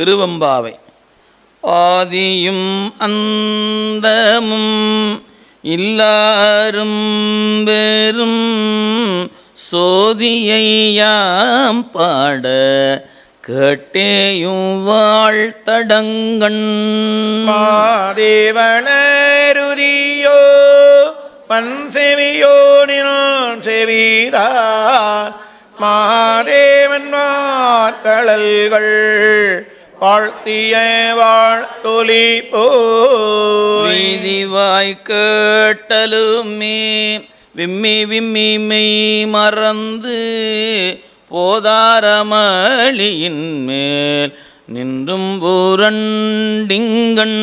திருவம்பாவை. ஆதியும் அந்தமும் இல்லாரும் பெரும் சோதியையாம் பாட கேட்டேயும் வாழ்த்தடங்கண். மாதேவனருதியோ பன்செவியோனில் செவீரார். மாதேவன் வார்கழல்கள் வாழ்த்திய வாழ்த்தொலி போய். வீதிவாய் கேட்டலுமே விம்மி விம்மி மெய் மறந்து போதாரமளியின் மேல் நின்றும் புரண்டிங்கண்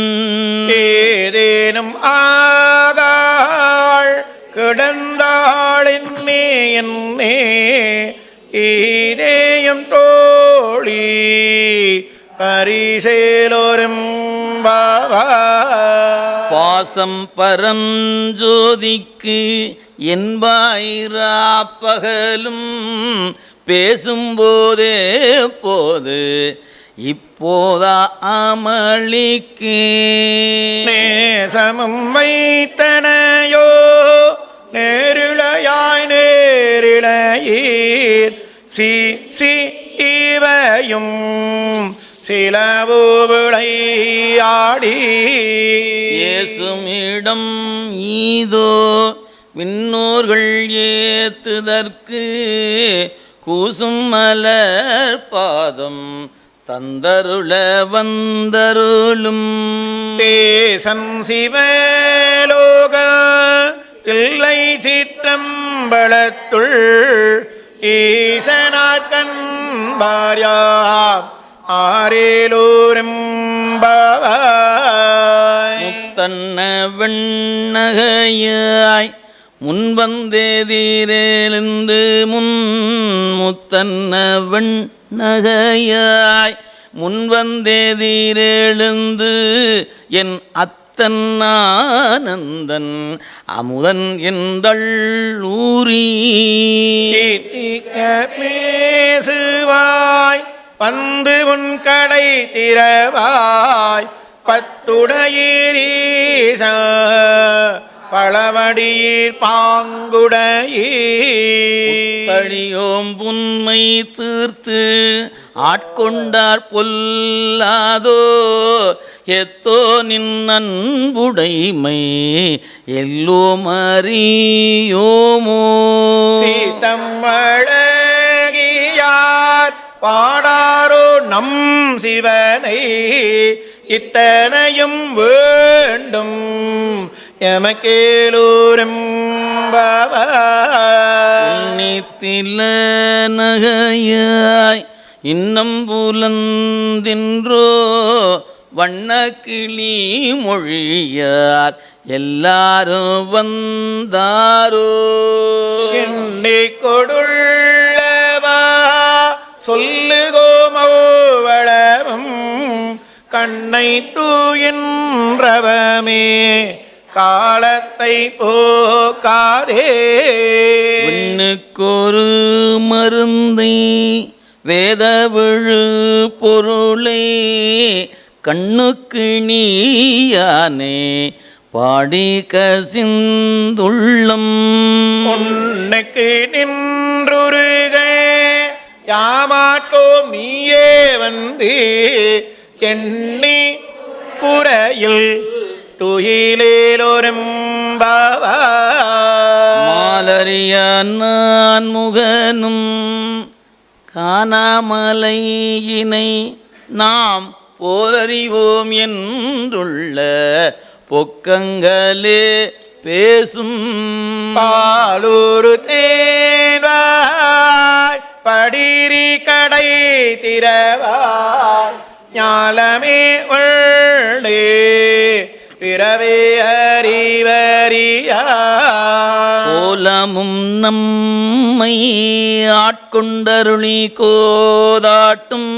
ஏதேனும் ஆகாள் கிடந்தாளின்னே என்னே ஈதேயம் தோழி பரிசேலோரும் பாசம் பரஞ்சோதிக்கு என்பாயிராப்பகலும் பேசும்போதே போது இப்போதா அமளிக்கு. நேசமும் வைத்தனையோ நேரிழையாய் நேரிழையீர். சி சி இவையும் சிலவு விளையாடி இயேசுமிடம் ஈதோ விண்ணோர்கள் ஏத்துதற்கு கூசும் மலர் பாதம் தந்தருள வந்தருளும். தேசன் சிவலோக தில்லை சிற்றம்பலத்துள் ஈசனார்கண் பாரியார் ஆரேலூரும் முத்தன்ன வெண்ணகையாய் முன்வந்தேதீரேலிருந்து முன் முத்தன்ன வெண்ணகையாய் முன்வந்தேதீரெழுந்து என் அத்தன் ஆனந்தன் அமுதன் என்றள் ஊரீ பேசுவாய். வந்து உன் கடை திறவாய் பத்துடையீரீச பழவடியீர் பாங்குடையீர். தழியோம் புன்மை தீர்த்து ஆட்கொண்டார் பொல்லாதோ எத்தோ நின் அன்புடைமை எல்லோம் அறியோமோ சீத்தம்மழகியார் பாடாரோ நம் சிவனை இத்தனையும் வேண்டும் எமக்கேலூரும் உன்னித்தில நகையாய் இன்னம் புலந்தின்றோ வண்ணக்கிளி மொழியார் எல்லாரும் வந்தாரோ. எண்ணி கொடுள்ளவா சொல்லுகோமவளவும் கண்ணை தூயின்றவமே காலத்தை போக்காதே. விண்ணுக்கொரு மருந்தை வேத விழு பொருளே கண்ணுக்கு நீயானே பாடி கசிந்துள்ளம். உன்னுக்கு நின்றுருக யாமாட்டோ நீயே வந்து எண்ணி குறையில் துயிலேலோரும் மாலறிய நான் முகனும் காணாமலையினை நாம் போலறிவோம் என்றுள்ள பொக்கங்களே பேசும் பாலூரு தேவாய் படிரி கடை திறவாய் ஞாலமே உள்ளே பிறவே அறிவறியா கோலமும் நம்மை ஆட்கொண்டருளி கோதாட்டும்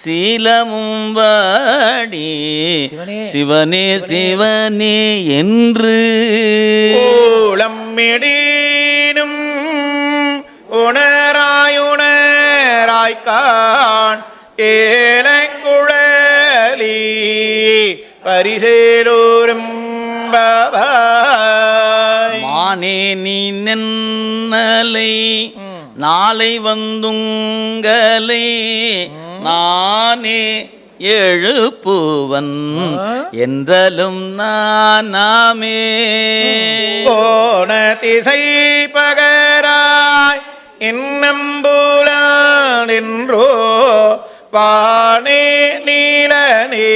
சீலமும் வாடி சிவனே. சிவனே என்று. கோலம் மெடீனும் உணராயுணராய்கான் ஏலங்குழலாய் பரிசேலோரும் மானே நீ நென்னலை நாளை வந்துங்கலை நானே எழுப்புவன் என்றலும் நானாமே. போன திசை பகராய் இன்னம்புலான் என்றோ வானே நீலனே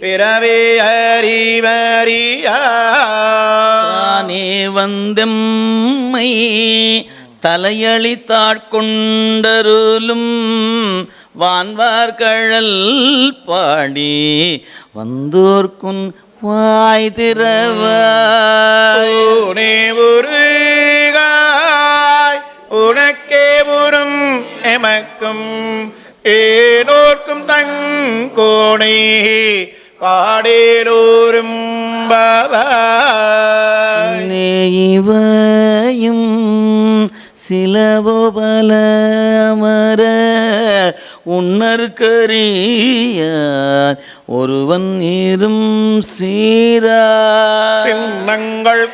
பிறவே அறிவறியா தானே வந்தெம்மை தலையளித்தாட்கொண்டருளும் வான்வார்கழல் பாடி வந்தோர்க்குன் வாய் ஊனே உருகாய் உனக்கே உறும் எமக்கும் ஏனோர்க்கும் தங்கோணை பாடேலோரும் இவையும் சிலபோபல அமர உன்னற்கரியார் ஒருவன் இரும் சீரா. சின்னங்கள்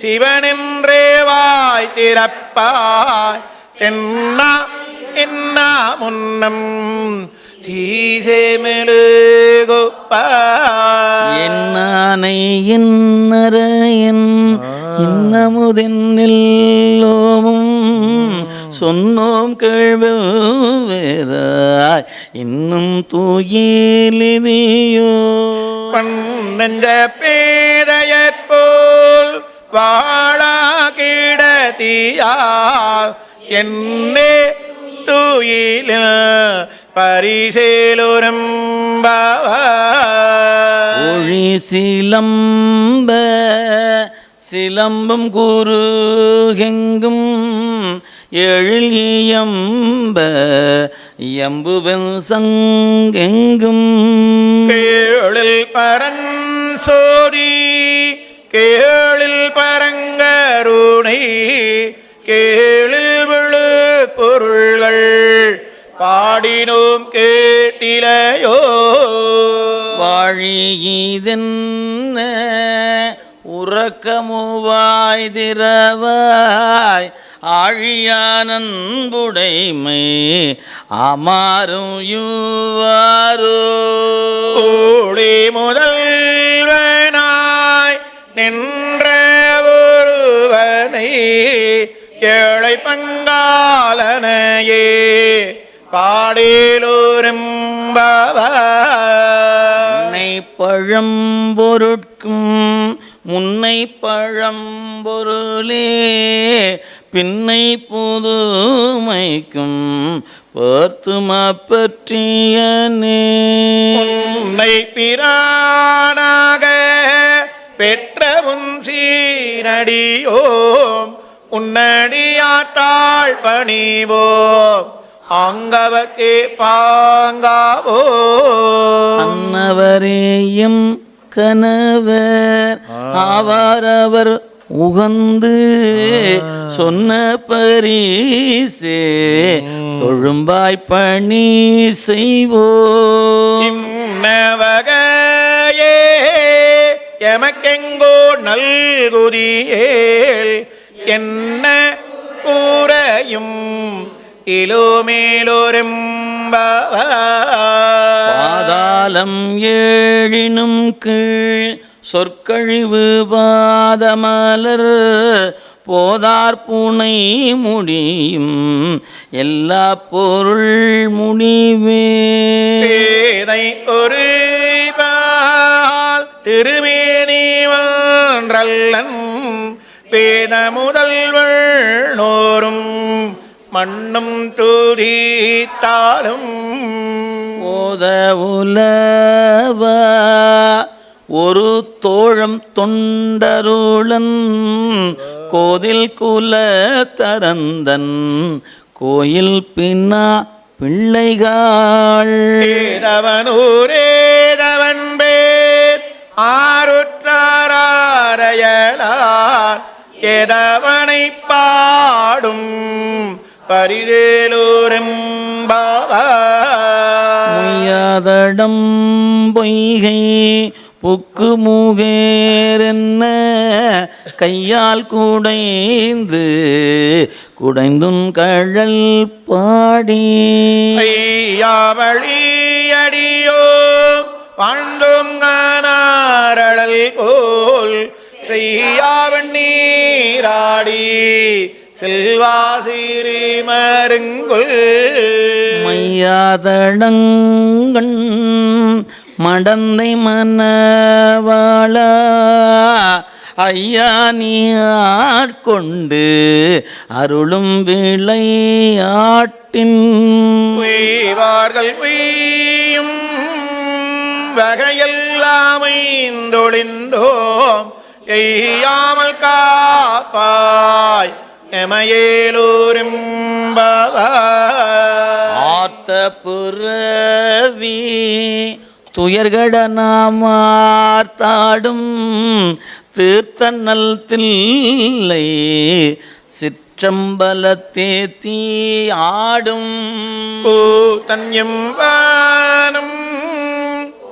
சிவனென்றே வாய் திறப்பாய். தென்னா என்ன முன்னம் என்னானை என்னரையன் இன்னமுதென்னெல்லோமும் சொன்னோம் கேள்வேராய் இன்னும் தூயிலிதியோ பன்னெஞ்ச போல் வாழா கிடத்தியால் என்னே தூயில பரிசேலோரும் ஒழி சிலம்ப சிலம்பம் குருகெங்கும் எழில் இயம்ப எம்புவன் சங்கெங்கும். கேளில் பரன் சோதி கேளில் பரங்கருணை கேளில் விழு பொருள்கள் பாடினோம் கேட்டிலையோ. வாழியதென்ன உறக்கமுவாய் திரவாய் ஆழியானன்புடைமை அமாரும் யுவாரோ. முதல்வனாய் நின்ற ஒருவனை ஏழை பங்காளனையே பாடேலோரும் முன்னை பழம்பொருட்கும் முன்னை பழம்பொருளே பின்னை புதுமைக்கும் பார்த்துமா பற்றியனே. உன்னை பிரானாக பெற்ற உன் சீரடியோம் உன்னடியாட்டாள் பணிவோம் அங்கவக்கே பாங்காவோ அன்னவரேயும் கணவர் ஆவாரவர் உகந்து சொன்ன பரிசே தொழும்பாய் பணி செய்வோம். இன்னவகையே எமக்கெங்கோ நல்குதியேல் என்ன கூறையும் பாதாளம் ஏழினும் கீழ் சொற்கழிவு பாதமலர் போதார் பூனை முடியும் எல்லா பொருள் முடிவே. ஒரு பால் ஒன்றல்லன் பேத முதல்வள் நோரும் மண்ணும் துதித்தாலும். போத உலவ ஒரு தோழம் தொண்டருளன் கோதில் குல தரந்தன் கோயில் பின்னா பிள்ளைகள். ஏதவனூரேதவன் பேர் ஆருற்றாரையலார் எதவனை பாடும் பரிதேலூரெம்பாவாய் மையாதடம் பொய்கை புக்கு மூகேரென்ன கையால் குடைந்து குடைந்துன் கழல் பாடி. ஐயாவழியடியோ வாழ்ந்தும் காணாரழல் போல் செய்யாவன் நீராடி செல்வாசிரி மருங்குள். மையாதடங்கண் மடந்தை மனவாள. ஐயா நீ ஆட்கொண்டு அருளும் விளையாட்டின் உய்வார்கள் உய்யும் வகையெல்லாம் ஐந்தொழிந்தோம். எய்யாமல் காப்பாய் எமையேலூரிம்பவாய் ஆர்த்த புறவி துயர்கட நாமார்த்தாடும் தீர்த்தநல் தில்லை சிற்றம்பலத்தே தீ ஆடும். கூத்தன்யம் வானம்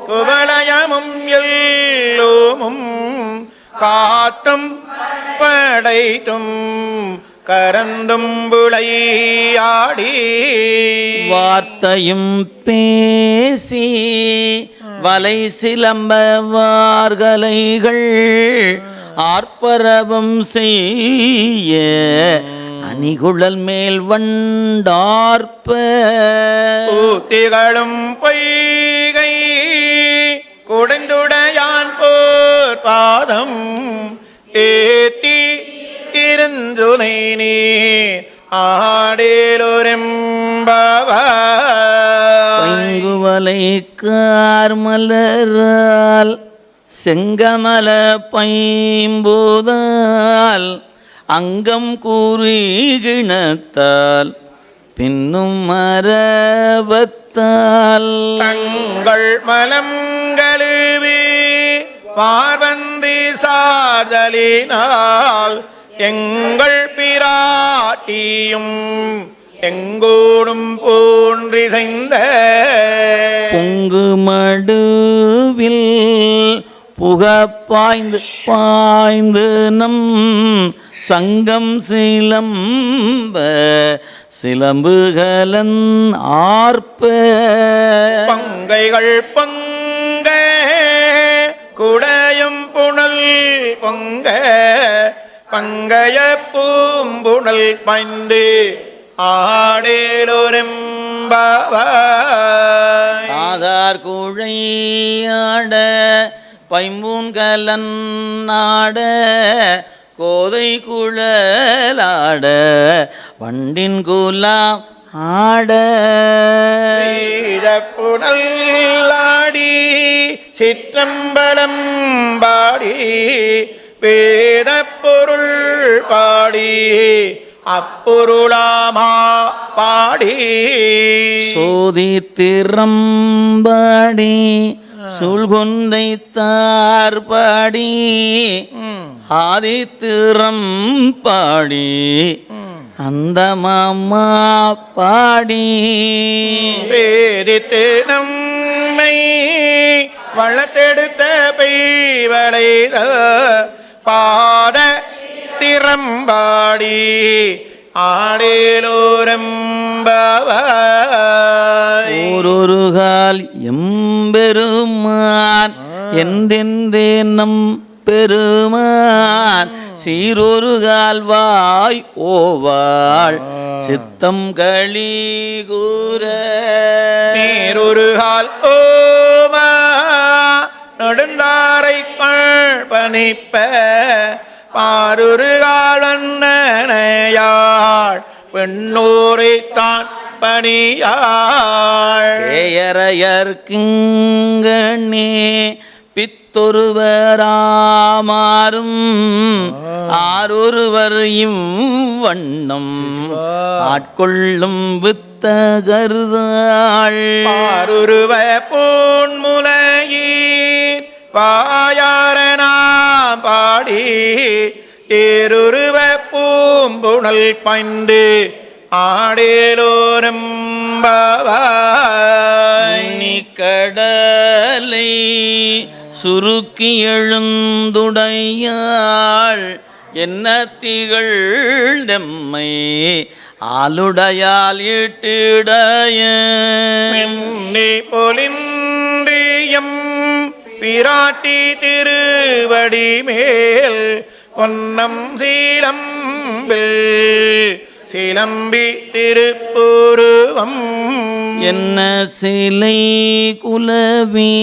குவலயமும் எல்லோமும் காத்தும் படைத்தும் கரந்தும் புளையாடி வார்த்தையும் பேசி வலை சிலம்ப வார்கலைகள் ஆர்ப்பரவம் செய்ய அணிகுழல் மேல் வண்டார்ப்ப. கூத்திகளும் பொய்கை குடைந்துடையான் பாதம் ஏத்தி இருந்துனை நீ ஆடேலொரெம்பவ பைங்குவலை கார்மலரால் செங்கமல பைம்போதால் அங்கம் கூறுகிணத்தால் பின்னும் மரபத்தால் தங்கள் மலம் பார்வந்தி சார்தலினால் எங்கள் பிராட்டியும் எங்கோடும் போன்றிசைந்த பொங்கு மடுவில் புக பாய்ந்து பாய்ந்து நம் சங்கம் சிலம்ப சிலம்புகலன் ஆர்ப்ப பங்கைகள் பொங்க குடையும் புனல் பொங்க பங்கைய பூம்புணல் பைந்து ஆடேலொரெம்பவாய். குழையாட பைம்பூன்கலன் நாட கோதை குழலாட வண்டின் குலாம் ஆட. புனல்லாடி சிற்றம்பலம் பாடி வேத பொருள் பாடி அப்பொருளாமா பாடி. சோதி திறம்பாடி சூழ்கொன்றை தார்பாடி ஆதி திறம் பாடி அந்த மாமா பாடி. வேதித்து நம்மை வளர்த்தெடுத்த பெய்வளைத பாத திறம்பாடி. ஆடேலோரம்பவாய் ஓரொருகால் எம்பெருமான் என்றென்றே நம் பெருமான். சீரொருகால் வாய் ஓவாள். சித்தம் களி கூற நீருருகால் ஓமா. நெடுந்தாரை பணிப்ப. பாருருகால் அண்ணனையாள் பெண்ணூரை தான் பணியாள் பேயரையர்க்கிங்கண்ணே பித்தொருவராமாறும் ஆரொருவர் இவ்வண்ணம் ஆட்கொள்ளும் வித்தகருதாள். பாருருவ பூன்முலையீர் பாயாரனாம் பாடி ஏருருவ பூம்புணல் பாய்ந்து ஆடேலோரும் நீ கடலை சுருக்கி எழுந்துடையாள் என்ன திகழ் தெம்மை ஆளுடையால் இட்டிடைய பொலிந்தியம் பிராட்டி திருவடி மேல் பொன்னம் சீலம்பில் சிலம்பி திருப்புருவம். என்ன சிலை குலவி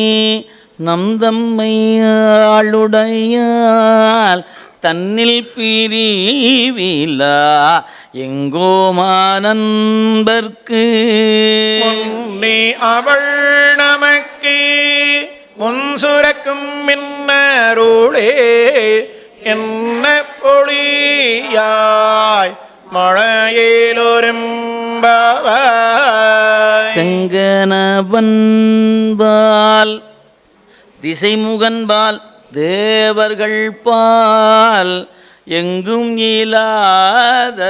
நம்தம்மை ஆளுடையால் தன்னில் பிரிவிலா எங்கோமானன்பர்க்கு முன்னி அவள் நமக்கு முன் சுரக்கும் மின்னருளே என்ன பொழியாய் மழையிலொரும்பவாய் செங்கனவன்பால் திசைமுகன்பால் தேவர்கள் பால் எங்கும் இயலாததோர்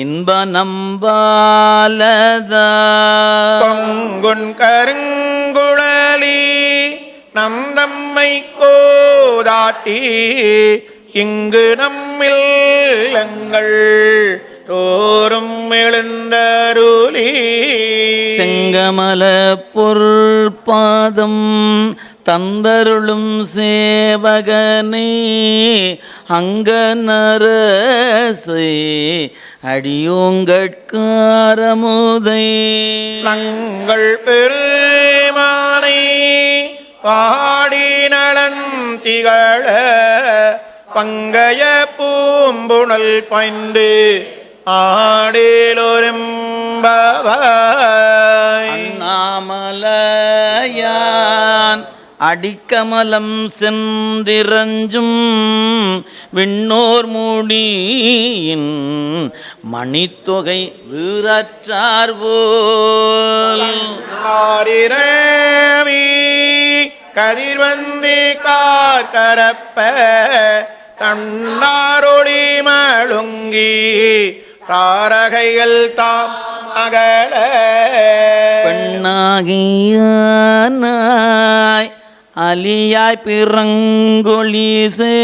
இன்ப நம்பாலதா கருங்குழலி நம் தம்மை கோதாட்டி இங்கு நம்மில் எங்கள் தோறும் எழுந்தருளி. செங்கமல பொருள்பாதம் தந்தருளும் சேவகனே அங்கநரசே அடியோங்கட்காரமுதை. தங்கள் பெருமானை பாடி நலந்திகழ பங்கைய பூம்புணல் பாய்ந்து ஆடேலொரும்பவாய் மாமலையான் அடிக்கமலம் சென்றிரஞ்சும் விண்ணோர் மூடியின் மணித்தொகை வீரற்றார் போல். ஆரிரவி கதிர்வந்தி கார்கரப்ப தன்னாரொளி மழுங்கி தாரகைகள் தாம் அகல. பெண்ணாகியானாய் அலியாய் பிறங்கொழிசே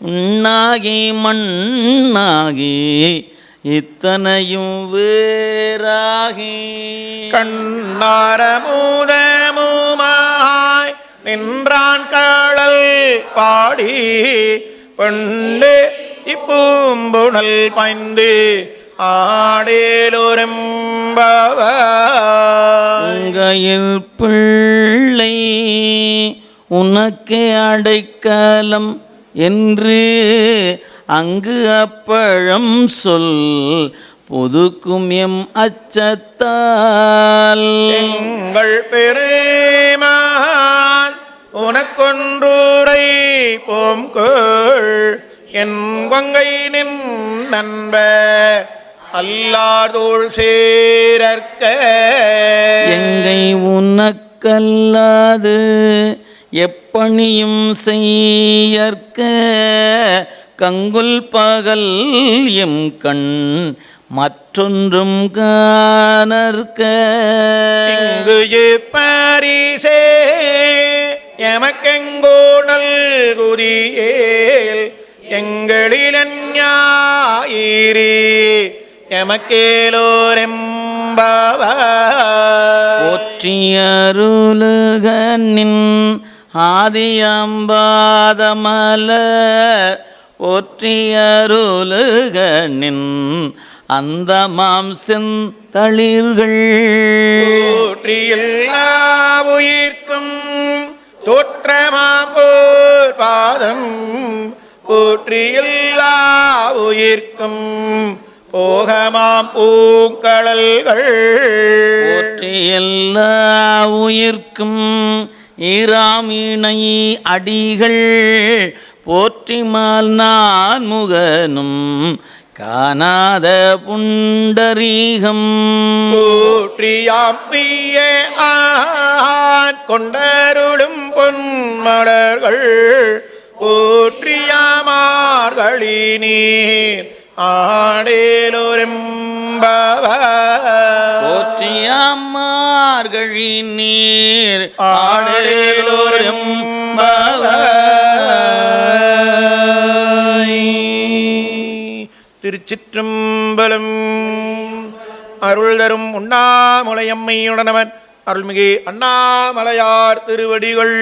உண்ணாகி மண்ணாகி இத்தனையும் வேறாகி. கண்ணாரமுதமுமாய் நின்றான் களல் பாடி பெண்ணு இப்பூம்புணல் பாய்ந்து ஆடேலொரும்பவாய் உங்கையில் பிள்ளை உனக்கே அடைக்கலம் என்று அங்கு அப்பழம் சொல் பொதுக்கும் எம் அச்சத்தால். எங்கள் பெருமான் உனக்கொன்றுரை போம்கோள். என் கொங்கை நின் நண்ப அல்லாதோள் சேரற்க. எங்கை உனக்கல்லாது எப்பணியும் செய்யற்க. கங்குல் பகல் எம் கண் மற்றொன்றும் காணற்க. இங்கு பரிசே எமக்கெங்கோ நல்குதியேல் ஞாயிறி எமக்கேலோரெம்பவ போற்றியருளுகனின் ஆதியம்பாதமலர். போற்றியருளுகனின் அந்த மாம் செந்தளிர்கள் போற்றியெல்லா உயிர்க்கும் தோற்றமா போர் பாதம். போற்றியெல்லா உயிர்க்கும் போகமாம் பூங்கடல்கள். போற்றி எல்லா உயிர்க்கும் ஈராமிணை அடிகள். போற்றிமால் நான் முகனும் காணாத புண்டரீகம். போற்றியாம் பிய ஆன் கொண்டருளும் பொன்மலர்கள் போற்றியாமார்களி நீர் ஆடேலொரும்பவ போற்றியம்மா மார்கழி நீர் ஆடலோரும் திருச்சிற்றம்பலம். அருள் தரும் உண்ணாமலையம்மையுடனவன் அருள்மிகு அண்ணாமலையார் திருவடிகள்.